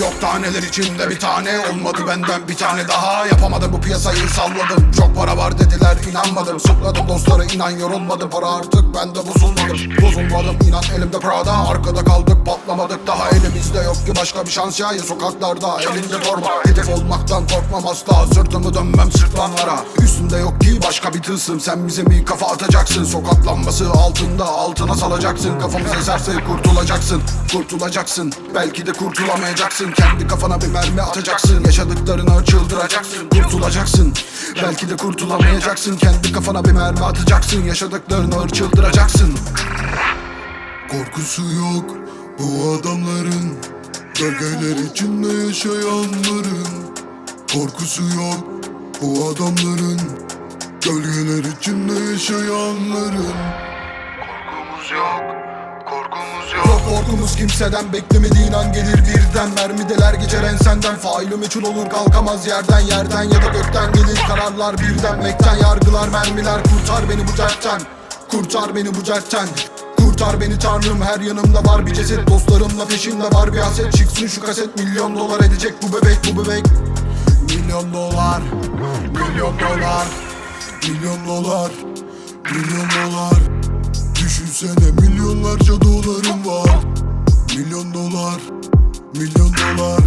Yok taneler içinde bir tane Olmadı benden bir tane daha. Yapamadım bu piyasayı salladım. Çok para var dediler inanmadım. Sıkladım dostlara inan yorulmadım. Para artık bende bozulmadım Bozulmadım inan elimde Prada. Arkada kaldık patlamadık. Daha Elimizde yok ki başka bir şans. Ya Sokaklarda elinde torba. Hedef olmaktan korkmam asla. Sırtımı dönmem sırtlanlara Üstünde yok ki başka bir tılsım. Sen bize mi kafa atacaksın? Sokak altında altına salacaksın. Kafamız eserse kurtulacaksın Kurtulacaksın. Belki de kurtulamayacaksın. Kendi kafana bir mermi atacaksın. Yaşadıklarını çıldıracaksın Kurtulacaksın. Belki de kurtulamayacaksın. Kendi kafana bir mermi atacaksın. Yaşadıklarını çıldıracaksın. Korkusu yok bu adamların. Gölgeler içinde yaşayanların. Korkusu yok bu adamların Gölgeler içinde yaşayanların Korkumuz yok Korkumuz yok. Yok korkumuz kimseden beklemediğin an gelir birden. Mermideler geçer ensenden Faili meçhul olur kalkamaz yerden Yerden. Ya da gökten gelir kararlar birden. Mekten yargılar mermiler kurtar beni bu dertten. Kurtar beni bu dertten. Kurtar beni tanrım her yanımda var bir ceset. Dostlarımla peşimde var bir haset Çıksın şu kaset milyon dolar edecek bu bebek bu bebek Milyon dolar Milyon dolar Milyon dolar Milyon dolar. Düşünsene milyonlarca dolarım var. Milyon dolar Milyon dolar